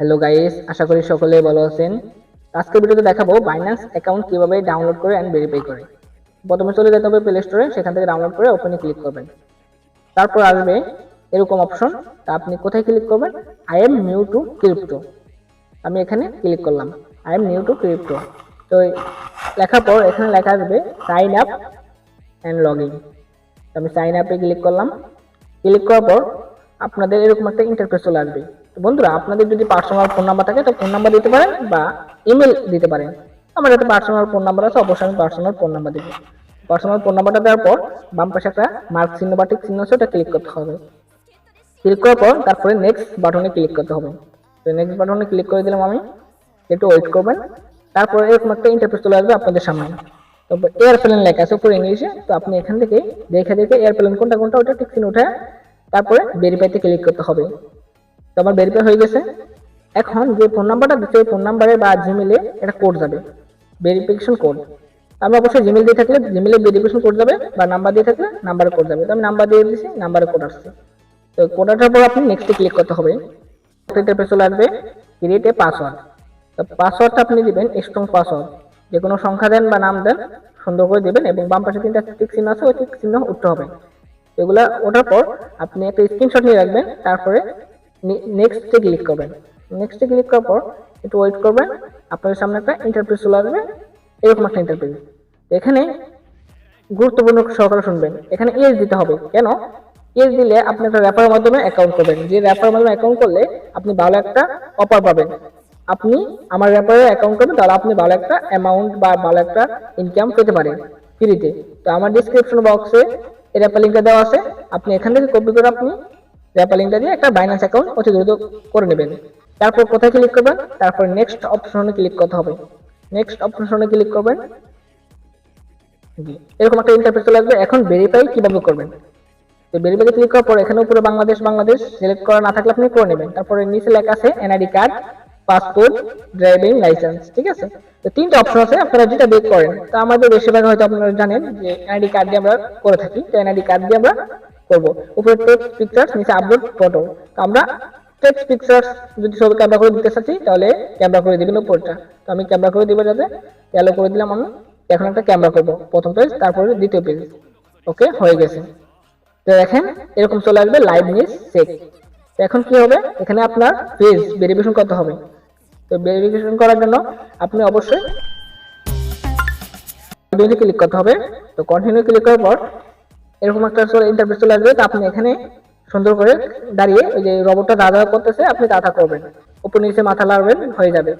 Hello guys আশা করি সকলে ভালো আছেন। আজকের ভিডিওতে দেখাবো বাইন্যান্স অ্যাকাউন্ট কীভাবে ডাউনলোড করে অ্যান্ড ভেরিফাই করে। প্রথমে চলে যেতে হবে প্লে স্টোরে সেখান থেকে ডাউনলোড করে ওপেনে ক্লিক করবেন। তারপর আসবে এরকম অপশন তা আপনি কোথায় ক্লিক করবেন? I am new to crypto আমি এখানে ক্লিক করলাম। I am new to crypto তো লেখার পর এখানে লেখা আসবে sign up and log in আমি সাইন আপে ক্লিক করলাম। ক্লিক করার পর আপনাদের এরকম একটা ইন্টারফেস চলে আসবে। বন্ধুরা, আপনাদের যদি পার্সোনাল ফোন নাম্বার থাকে, তো ফোন নাম্বার দিতে পারেন বা ইমেল দিতে পারেন। আমার যাতে পার্সোনাল ফোন নাম্বার আছে, অবশ্যই আমি পার্সোনাল ফোন নাম্বার দেবো। পার্সোনাল ফোন নাম্বারটা দেওয়ার পর, বাম পাশে একটা মার্ক চিহ্ন বা টিক চিহ্ন আছে, ওটা ক্লিক করতে হবে। ক্লিক করার পর, তারপরে নেক্সট বাটনে ক্লিক করতে হবে। তো নেক্সট বাটনে ক্লিক করে দিলাম আমি। একটু ওয়েট করবেন। তারপরে এরকম একটা ইন্টারফেস চলে আসবে আপনাদের সামনে। তো এয়ারপ্লেন লেখা আছে উপরে ইংলিশে, তো আপনি এখান থেকে দেখে দেখে এয়ারপ্লেন কোনটা কোনটা, ওটা টিক চিহ্ন উঠে তারপরে ভেরিফাইতে ক্লিক করতে হবে। তো আমার ভেরিফাই হয়ে গেছে। এখন যে ফোন নাম্বারটা দিচ্ছে ফোন নাম্বারে বা জিমেলে একটা কোড যাবে ভেরিফিকেশন কোড আমি অবশ্যই জিমেল দিয়ে থাকলে জিমেলে ভেরিফিকেশন কোড যাবে বা নাম্বার দিয়ে থাকলে নাম্বারে কোড যাবে। তো আমি নাম্বার দিয়ে দিয়েছি নাম্বারে কোড আসছে। তো কোড আসার পর আপনি নেক্সটে ক্লিক করতে হবে। ইন্টারফেস চলে আসবে ক্রিয়েট এ পাসওয়ার্ড তো পাসওয়ার্ডটা আপনি দিবেন স্ট্রং পাসওয়ার্ড যে কোনো সংখ্যা দেন বা নাম দেন, সুন্দর করে দিবেন এবং বাম পাশে তিনটা টিক চিহ্ন আছে, ওই টিক চিহ্ন উঠতে হবে। এগুলা ওঠার পর আপনি একটা স্ক্রিনশট নিয়ে রাখবেন, তারপরে নেক্সটে ক্লিক করবেন। নেক্সটে ক্লিক করার পর একটু ওয়েট করবেন, আপনাদের সামনে একটা ইন্টারফেস চলে আসবে, এরকম একটা ইন্টারফেস এখানে গুরুত্বপূর্ণ সহকারে শুনবেন। এখানে এজ দিতে হবে। কেন? এজ দিলে আপনি একটা র্যাপারের মাধ্যমে অ্যাকাউন্ট করবেন। যে র্যাপারের মাধ্যমে অ্যাকাউন্ট করলে আপনি ভালো একটা অফার পাবেন। আপনি আমার র্যাপারে অ্যাকাউন্ট করবেন, তাহলে আপনি ভালো একটা অ্যামাউন্ট বা ভালো একটা ইনকাম পেতে পারেন ফ্রিতে তো। আমার ডিসক্রিপশন বক্সে এই র্যাপার লিঙ্কটা দেওয়া আছে। আপনি এখান থেকে কপি করে আপনি র্যাপার লিঙ্কটা দিয়ে একটা বাইন্যান্স অ্যাকাউন্ট অতি দ্রুত করে নেবেন। তারপর কোথায় ক্লিক করবেন? তারপর নেক্সট অপশনে ক্লিক করতে হবে। নেক্সট অপশনে ক্লিক করবেন। জি, এরকম একটা ইন্টারফেস চলে আসবে। এখন ভেরিফাই কীভাবে করবেন? তো ভেরিফাই ক্লিক করার পর এখানে উপরে বাংলাদেশ বাংলাদেশ সিলেক্ট করা না থাকলে আপনি করে নেবেন। তারপরে নিচে লেখা আছে NID card passport driving licence ঠিক আছে? তো তিনটা অপশন আছে, আপনারা যেটা বেক করেন। তো আমাদের বেশিরভাগ হয়তো আপনারা জানেন যে এনআইডি কার্ড দিয়ে আমরা করে থাকি। তো এনআইডি কার্ড দিয়ে আমরা করব। উপরে টেক্সট পিকচার্স নিচে আপলোড ফটো তো আমরা টেক্সট পিকচার্স যদি সব ক্যামেরা করে দিতে চাচ্ছি, তাহলে ক্যামেরা করে দিবেন উপরটা। তো আমি ক্যামেরা করে দিব যাতে অ্যালো করে দিলাম আমি। এখন একটা ক্যামেরা করব, প্রথম পেজ তারপরে দ্বিতীয় পেজ ওকে হয়ে গেছে। তো দেখেন, এরকম চলে আসবে লাইভ নিউজ চেক এখন কি হবে? এখানে আপনার পেজ ভেরিফিকেশন করতে হবে। তো ভেরিফিকেশন করার জন্য আপনি অবশ্যই কন্টিনিউ ক্লিক করতে হবে। তো কন্টিনিউ ক্লিক করার পর এরকম একটা ইন্টারফেস চলে আসবে। তো আপনি এখানে সুন্দর করে দাঁড়িয়ে ওই যে রোবটটা দাদা করতেছে, আপনি দাদা করবেন। উপর নিচে মাথা লাড়বেন হয়ে যাবে।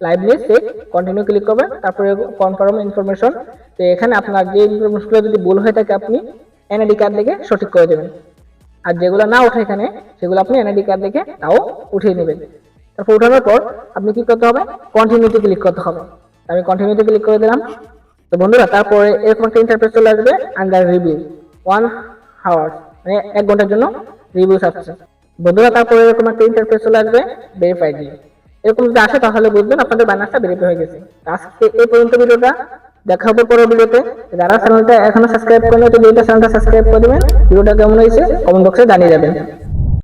লাইভলি চেক কন্টিনিউ ক্লিক করবেন। তারপরে কনফার্ম ইনফরমেশন তো এখানে আপনার যে ইনফরমেশনগুলো যদি ভুল হয়ে থাকে, আপনি এনআইডি কার্ড দেখে সঠিক করে দেবেন। আর যেগুলো না ওঠে এখানে, সেগুলো আপনি এনআইডি কার্ড দেখে তাও উঠিয়ে নেবেন। তারপর উঠানোর পর আপনি কি করতে হবে? কন্টিনিউতে ক্লিক করতে হবে। আমি কন্টিনিউতে ক্লিক করে দিলাম। তো বন্ধুরা, তারপরে এরকম একটা ইন্টারফেস চলে আসবে আন্ডার রিভিউ ওয়ান হাওয়ার মানে এক ঘণ্টার জন্য রিভিউ আসছে বন্ধুরা, তারপরে এরকম একটা ইন্টারফেস চলে আসবে ভেরিফাই দিয়ে এরকম যদি আসে, তাহলে বুঝবেন আপনাদের ব্যানারটা ভেরিফাই হয়ে গেছে। আজকে এই পর্যন্ত ভিডিওটা, দেখা হবে পরের ভিডিওতে। যারা চ্যানেলটা এখনও সাবস্ক্রাইব করেন, তো ভিডিওটা চ্যানেলটা সাবস্ক্রাইব করে দিবেন। ভিডিওটা কেমন হয়েছে কমেন্ট বক্সে জানিয়ে যাবেন।